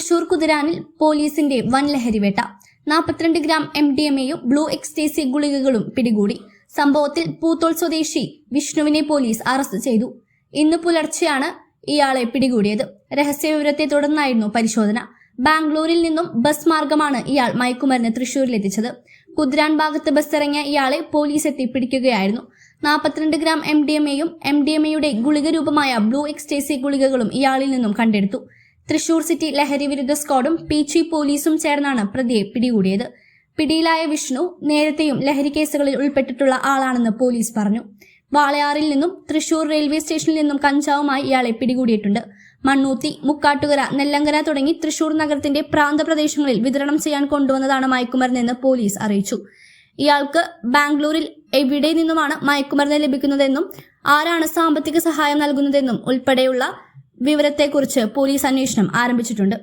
തൃശൂർ കുതിരാനിൽ പോലീസിന്റെ വൻ ലഹരിവേട്ട നാൽപ്പത്തിരണ്ട് ഗ്രാം എം ഡി എം എയും ബ്ലൂ എക്സ്റ്റേസി ഗുളികകളും പിടികൂടി. സംഭവത്തിൽ പൂത്തോൾ സ്വദേശി വിഷ്ണുവിനെ പോലീസ് അറസ്റ്റ് ചെയ്തു. ഇന്ന് പുലർച്ചെയാണ് ഇയാളെ പിടികൂടിയത്. രഹസ്യ വിവരത്തെ തുടർന്നായിരുന്നു പരിശോധന. ബാംഗ്ലൂരിൽ നിന്നും ബസ് മാർഗമാണ് ഇയാൾ മയക്കുമരുന്ന് തൃശൂരിലെത്തിച്ചത്. കുതിരാൻ ഭാഗത്ത് ബസ് ഇറങ്ങിയ ഇയാളെ പോലീസ് എത്തി പിടിക്കുകയായിരുന്നു. നാൽപ്പത്തിരണ്ട് ഗ്രാം എം ഡി എം എയും എം ഡി എം എയുടെ ഗുളിക രൂപമായ ബ്ലൂ എക്സ്റ്റേസി ഗുളികകളും ഇയാളിൽ നിന്നും കണ്ടെടുത്തു. തൃശൂർ സിറ്റി ലഹരി വിരുദ്ധ സ്ക്വാഡും പീച്ചി പോലീസും ചേർന്നാണ് പ്രതിയെ പിടികൂടിയത്. പിടിയിലായ വിഷ്ണു നേരത്തെയും ലഹരി കേസുകളിൽ ഉൾപ്പെട്ടിട്ടുള്ള ആളാണെന്ന് പോലീസ് പറഞ്ഞു. വാളയാറിൽ നിന്നും തൃശൂർ റെയിൽവേ സ്റ്റേഷനിൽ നിന്നും കഞ്ചാവുമായി ഇയാളെ പിടികൂടിയിട്ടുണ്ട്. മണ്ണൂത്തി മുക്കാട്ടുകര നെല്ലങ്കര തുടങ്ങി തൃശൂർ നഗരത്തിന്റെ പ്രാന്തപ്രദേശങ്ങളിൽ വിതരണം ചെയ്യാൻ കൊണ്ടുവന്നതാണ് മയക്കുമരുന്നെന്ന് പോലീസ് അറിയിച്ചു. ഇയാൾക്ക് ബാംഗ്ലൂരിൽ എവിടെ നിന്നുമാണ് മയക്കുമരുന്ന് ലഭിക്കുന്നതെന്നും ആരാണ് സാമ്പത്തിക സഹായം നൽകുന്നതെന്നും ഉൾപ്പെടെയുള്ള വിവരത്തെക്കുറിച്ച് പോലീസ് അന്വേഷണം ആരംഭിച്ചിട്ടുണ്ട്